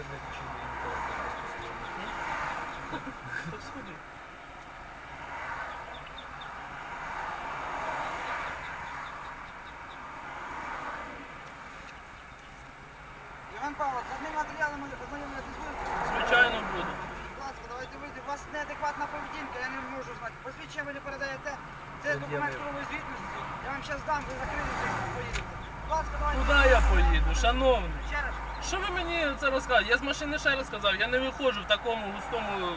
Так. Іван Павлович, з одним матеріалом ознайомитись будете? Звичайно буду. Будь ласка, давайте вийти. У вас неадекватна поведінка, я не можу знати. Посвідчення ви не передаєте. Це документ правової звітності. Я вам зараз дам, ви закриєте і поїдете. Будь ласка, давайте. Куди я поїду, шановний? Ще раз. Що ви мені це розказуєте? Я з машини ще раз сказав, я не виходжу в такому густому.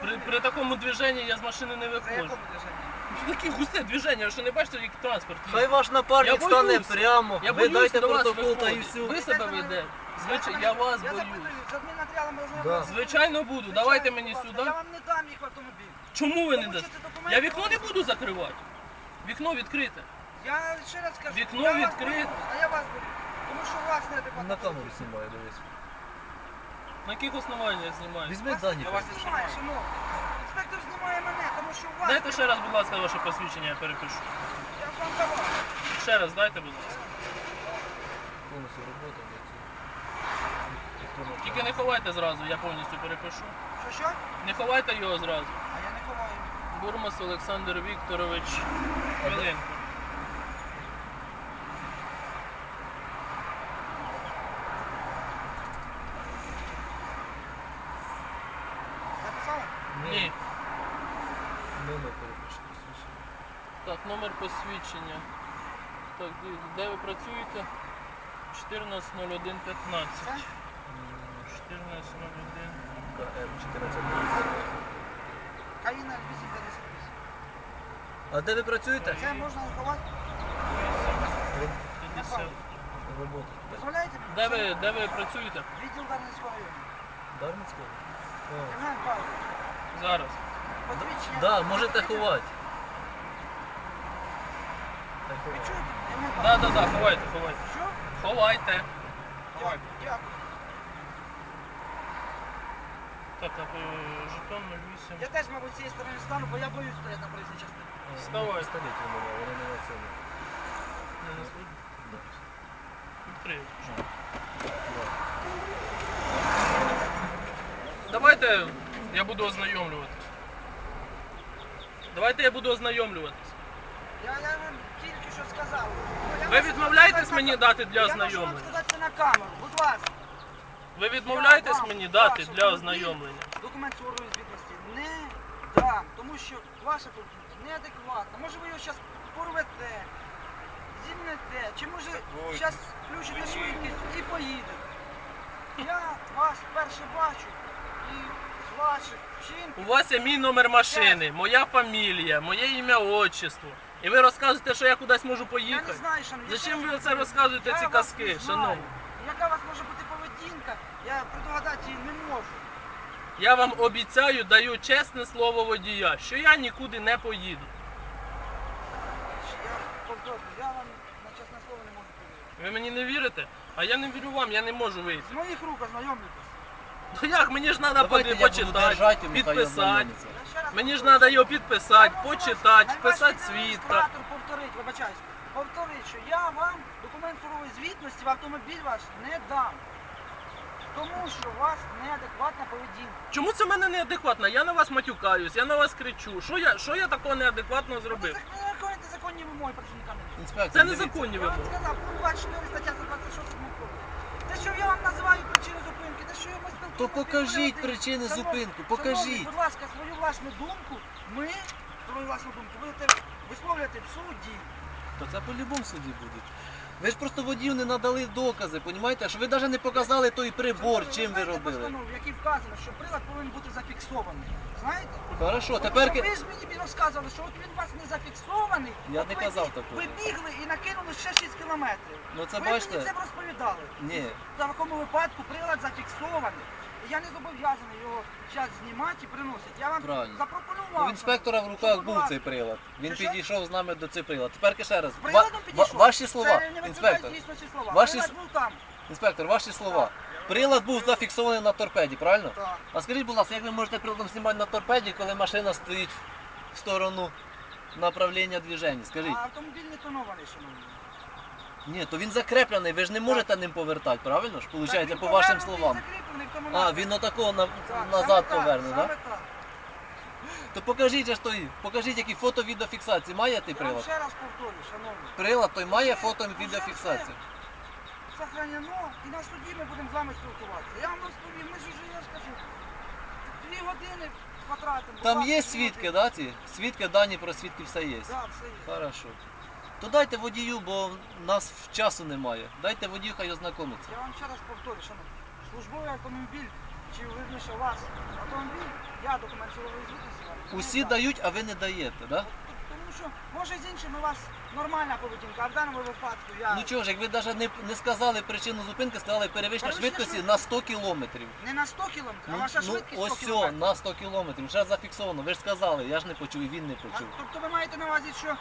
При, при такому движенні я з машини не виходжу. якому движенні? Густе движення, ви що не бачите, як транспорт. Хай ваш напарник стане боюсь. прямо, Я ви боюсь дайте до вас протокол та і виходити. все. Ви себе ведете. Звичайно, я вас Я боюсь. запитую, з Да. Звичайно буду. Давайте мені сюди. Я вам не дам їх в автомобіль. Чому ви не Тому що дасте? це документи Я вікно не буду закривати. Вікно відкрите. Я ще раз кажу, Вікно я вас відкрите. боюсь, А я вас боюсь. Тому що у вас неадекватна На камеру знімаю, дивись. На яких основаннях я знімаю? Візьміть дані. Я вас не знімаю, шановний. Інспектор знімає мене, тому що у вас... Дайте ще раз, будь ласка, ваше посвідчення, я перепишу. Я вам давав. Ще раз дайте, будь ласка. Повністю робота. не Тільки не ховайте зразу, я повністю перепишу. Що, що? Не ховайте його зразу. А я не ховаю. Бурмас Олександр Вікторович. Хвилинку. Записали? Ні. Номер перепишіть. посвідчення. Так, номер посвідчення. Так, де- ви працюєте? 14.01.15. Це? 14.01. КМ 14. Каїна 858. А де ви працюєте? Це можна ховати? 50. Робота. Дозволяєте? Де ви, де ви працюєте? Відділ Дарницького району. Дарницького? Євген Павлович, Зараз. посвідчення... Да, можете ховати. Так, Ви чуєте? Да, Павлович? да, да, ховайте, ховайте. Що? Ховайте. Дякую. Дякую. Так, а е, жетон 08. Я теж, мабуть, з цієї сторони стану, бо я боюсь стояти на проїзній частині. Вставай. Пістолет у мене, вони не на цьому. Не на службі. Да. Відкрию. Давайте я буду ознайомлюватись. Давайте я буду ознайомлюватись. Я, я тільки що сказав. Ну, я Ви відмовляєтесь мені дати для Я можу вам ознайомлення? сказати це на камеру, будь ласка. Ви відмовляєтесь мені дати для ознайомлення? Документ суворої звітності не дам, тому що ваша поведінка неадекватна. Може ви його зараз порвете, зімнете, чи може зараз включите швидкість і поїдете. Я вас вперше бачу і. У вас є мій номер машини, моя фамілія, моє ім'я, отчество. І ви розказуєте, що я кудись можу Я не поїхати? знаю, шановні. Зачем ви раз розказуєте, ці казки, шановні? Яка у вас може бути поведінка, я предугадати її не можу. Я вам обіцяю, даю чесне слово водія, що я нікуди не поїду. Я повторюю, я вам на чесне слово не можу повірити. Ви мені не вірите? А я не вірю вам, я не можу вийти. З моїх рук ознайомлюйтесь. Ну як, мені ж треба Давайте я буду почитати, підписати. ознайомиться. Мені ж треба його підписати, почитати, вписати свідка. адміністратор повторить, вибачаюсь, повторить, що я вам документ сурової звітності в автомобіль ваш не дам. Тому що у вас неадекватна поведінка. Чому це в мене неадекватно? Я на вас матюкаюсь, я на вас кричу. Що я, що я такого неадекватного зробив? Ви не виконуєте законні вимоги міліції. Інспектор, Це дивіться. незаконні Я вам вимоги. сказав, пункт 24 стаття 126 кодексу. Те, що я вам називаю причину зупинки, те, що я ми То покажіть причини зупинку, покажіть. Будь ласка, свою власну думку, ми свою власну думку будете висловлювати в суді. То це по-любому суді буде. Ви ж просто водію не надали докази, понімаєте? Що ви навіть не показали той прибор, Шановні, чим ви знаєте робили. постанову, в якій вказано, що прилад повинен бути зафіксований. Знаєте? Хорошо, От тепер... Ви ж мені розказували, що от він у вас не зафіксований. Я от не ви казав бі- такого. Ви бігли і накинули ще 6 кілометрів. Ну це ви бачите? мені це розповідали. Ні. В такому випадку прилад зафіксований. Я не зобов'язаний його зараз знімати і приносити. Я вам Правильно. запропонував. У інспектора в руках був цей прилад. Він Що, підійшов з нами до цього приладу. Тепер ще раз. Ва- приладом ва- підійшов. ваші слова, Це не інспектор. слова. Ваші Прилад с- був там. Інспектор, ваші слова. Прилад був зафіксований на торпеді, правильно? Так. А скажіть, будь ласка, як ви можете приладом знімати на торпеді, коли машина стоїть в сторону направлення движення? Скажіть. А автомобіль не тонований, шановні. Ні, то він закреплений, ви ж не можете ним повертати, правильно ж? Получається, по вашим словам. А, він отакого на, назад поверне, так? То покажіть же ж той, покажіть, які фото відеофіксації. Має ти Я вам прилад? ще раз повторю, шановні. Прилад той має фото все Сохранено, і на суді ми будемо з вами спілкуватися. Я вам розповім, ми ж уже, я ж кажу, дві години потратимо. Там є свідки, да, ці? Свідки, дані про свідків все є. Так, все є. Хорошо. То дайте водію, бо в нас часу немає. Дайте водію, хай ознакомиться. Я вам ще раз повторю, що Службовий автомобіль, чи вірніше у вас автомобіль, я документ силової звітності. Усі дають, а ви не даєте, да? Тому що, може з іншими у вас нормальна поведінка, а в даному випадку я Ну чого ж, як ви навіть не, не сказали причину зупинки, сказали перевищення Перевищення швидкості на 100 кілометрів. не на 100 кілометрів, а Ну, ваша ну швидкість 100 ось о, кілометрів. на 100 кілометрів. Ще зафіксовано. Ви ж сказали, я ж не почув, і він не А, почув. Тобто ви маєте на увазі, що е,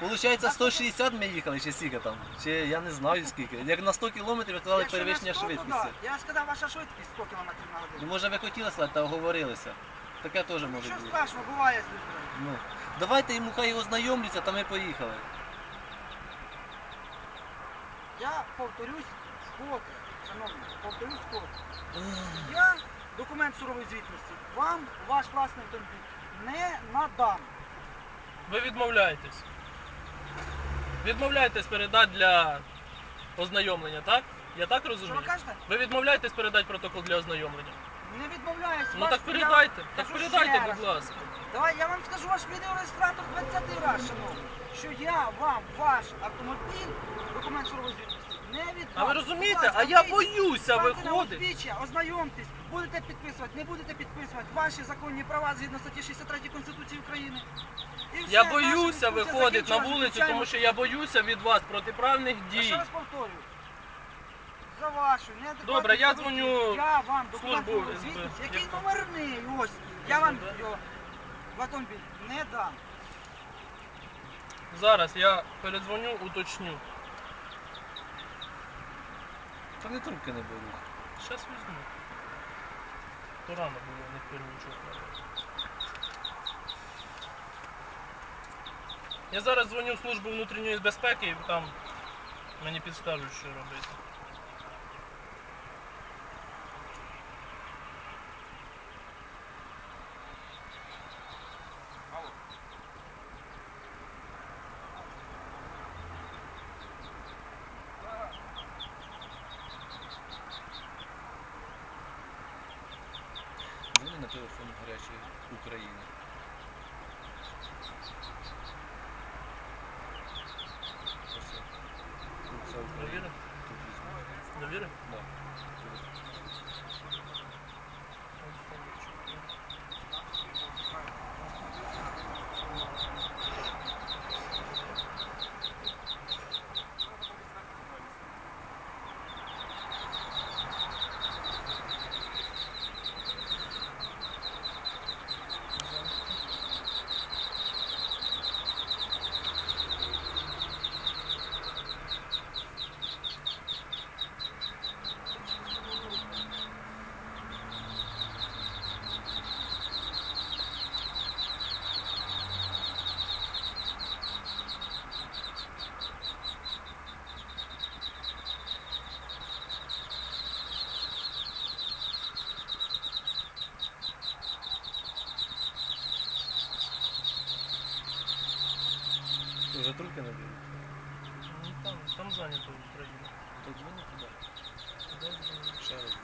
Получається 160 ми їхали, чи скільки там? Чи я не знаю скільки. Як на 100 кілометрів ви сказали якщо на перевищення 100, то швидкості. да. Я сказав, ваша швидкість 100 кілометрів на Ну годину. може ви хотіли сказати, та оговорилися. Таке теж може Нічого бути. страшного, буває з людьми. Ну, давайте йому хай ознайомляться, та ми поїхали. Я повторюсь вкотре, шановні, повторюсь вкотре. Я документ сурової звітності вам, ваш власний автомобіль, не надам. Ви відмовляєтесь. Відмовляєтесь передати для ознайомлення, так? Я так Що розумію? ви кажете? Ви відмовляєтесь передати протокол для ознайомлення? Не відмовляюсь. Ну ваш- так передайте, вам так кажу передайте, будь ласка. Давай я вам скажу ваш відеореєстратор 20 раз, шановні, що я вам ваш автомобіль, документ сурової звітності, не віддам. А ви розумієте? А я боюся виходити. Ознайомтесь, будете підписувати, не будете підписувати ваші законні права згідно статті 63 Конституції України. І все, Я наша боюся дискусія виходити на закінчилась, вулицю, звичайно. тому що я боюся від вас протиправних Я дій. ще раз повторюю. За вашу неадекватну Добре, я поведінку дзвоню Я вам документ службу СБ. звітності, який номерний, ось. Я вам його в автомобіль не дам. Зараз я передзвоню, уточню. Та не трубки не беру. Зараз візьму. То рано було, не первичок. Я зараз дзвоню в службу внутрішньої безпеки і там мені підскажуть, що робити. Вони на телефон гарячої України. Ось це. Україна. Довіри? Тут візьму. Довіри? Да. Ти вже трубки не беруть. Ну, там, там зайнято в Україні. То дзвони туди. Туди дзвоню. Ще раз.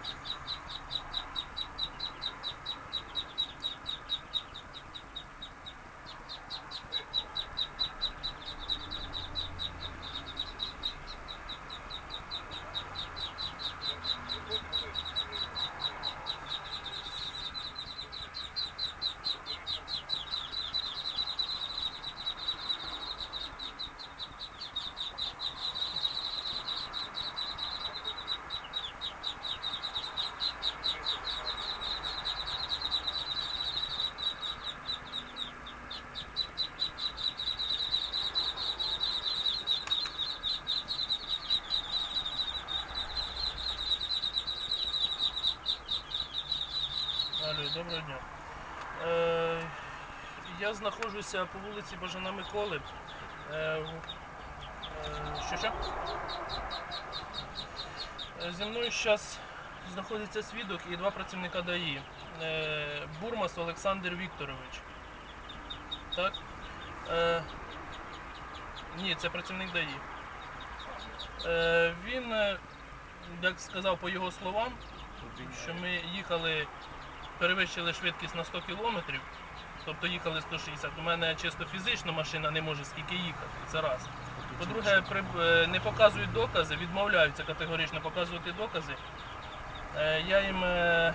Алло, доброго дня. Е, я знаходжуся по вулиці Бажана Миколи. Е, Е, Що що? Е, Зі мною зараз знаходиться свідок і два працівника ДАІ. Е, Бурмас Олександр Вікторович. Так? Е, Ні, це працівник ДАІ. Е, Він, е, як сказав по його словам, що ми їхали, перевищили швидкість на 100 кілометрів, тобто їхали 160. У мене чисто фізично машина не може скільки їхати. Це раз. По-друге, е, не показують докази, відмовляються категорично показувати докази. Е, Я їм е,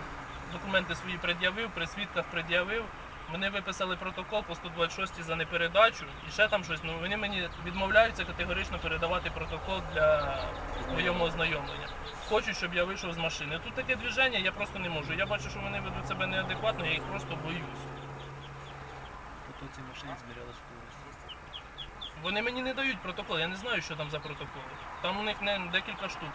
документи свої пред'явив, при свідках пред'явив. Вони виписали протокол по 126 за непередачу і ще там щось. Ну вони мені відмовляються категорично передавати протокол для моєму ознайомлення. Хочуть, щоб я вийшов з машини. Тут таке движення, я просто не можу. Я бачу, що вони ведуть себе неадекватно, я їх просто боюсь. Ото ці машині зміряли скорість. Вони мені не дають протокол, я не знаю, що там за протоколи. Там у них не декілька штук.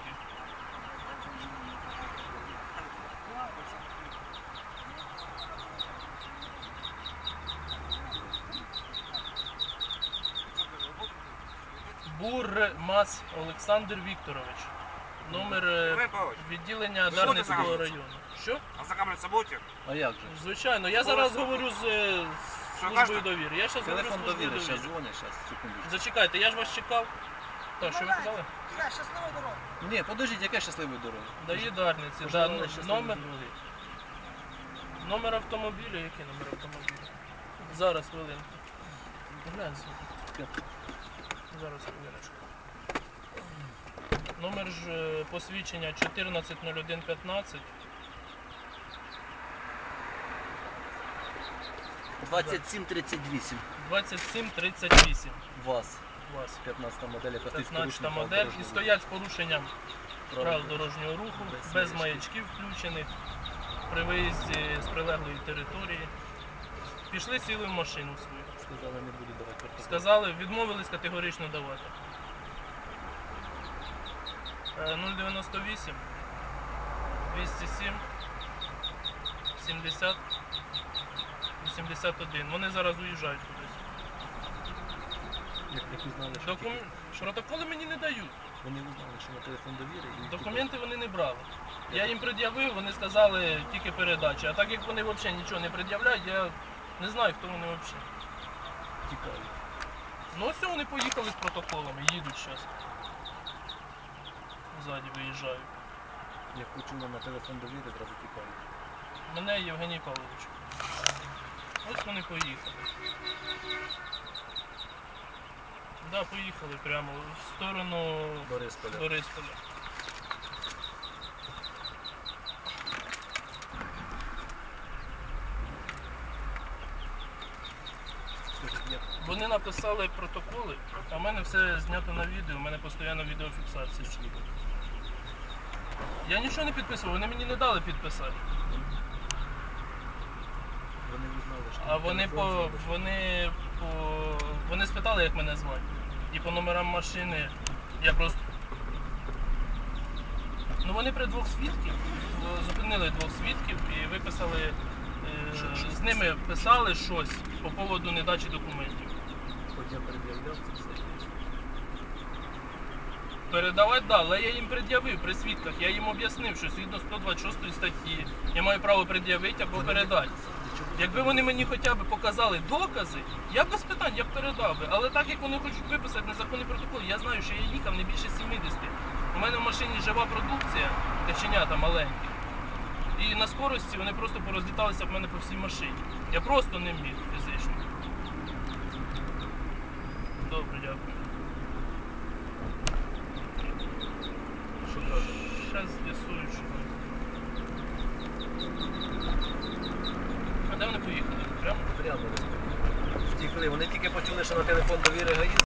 Бурмас Олександр Вікторович. Номер е, Олег Павлович, відділення Дарницького району. Що? а ознакомиться будете? А як же? Звичайно, я зараз говорю з, е, службою кажете? довіри. Я зараз говорю з Телефон службою довіри, зараз довіри. дзвонять, зараз, секунду. Зачекайте, я ж вас чекав. Так, що ви казали? Все, щасливої дороги. Ні, подождіть, яке щасливої дороги? Дає Дарниці. Да, ну, номер, номер автомобіля, який номер автомобіля? Зараз хвилинку. Глянь. Зараз хвилиночку. Номер ж е, посвідчення 140115. 2738. 2738. ВАЗ. Вас. 15 модель, яка стоїть з 15 порушенням модель. правил І дорожнього стоять з порушенням руху. правил дорожнього руху, Без без маячків. маячків включених, при виїзді з прилеглої території. Пішли, сіли в машину свою. Сказали, не буду давати. Сказали, відмовились категорично давати. Е, 098 207 70 81. Вони зараз уїжджають кудись. Як, як узнали, що Докум... Протоколи мені не дають. вони узнали, що на телефон довіри і Документи вони не брали. Я їм пред'явив, вони сказали тільки передача. А так як вони взагалі нічого не пред'являють, я не знаю, хто вони взагалі. тікають. Ну ось вони поїхали з протоколами, їдуть зараз. Ззаді виїжджаю. Як вам на телефон довіри, зразу тікають. Мене Євгеній Павлович. Ось вони поїхали. Да, поїхали прямо в сторону Борисполя. Борисполя. Вони написали протоколи, а в мене все знято на відео, у мене постійно відеофіксація. слідом? Я нічого не підписував, вони мені не дали підписати. Вони узнали, що А вони по вони по вони спитали, як мене звати. І по номерам машини я просто. Ну вони при двох свідків зупинили двох свідків і виписали. З ними писали щось по поводу недачі документів. Хоч я пред'являв це все. Передавати, да, але я їм пред'явив при свідках, я їм об'яснив, що згідно 126 статті я маю право пред'явити або передати. Якби вони мені хоча б показали докази, я без питань я б передав би. Але так як вони хочуть виписати незаконний протокол, я знаю, що я їхав не більше 70. У мене в машині жива продукція, каченята маленькі. І на скорості вони просто порозліталися в мене по всій машині. Я просто не міг фізично. Добре, дякую. Що кажуть? Зараз з'ясую, що. А де вони поїхали? Прямо? Прямо втікли. Вони тільки почули, що на телефон довіри гаїзд.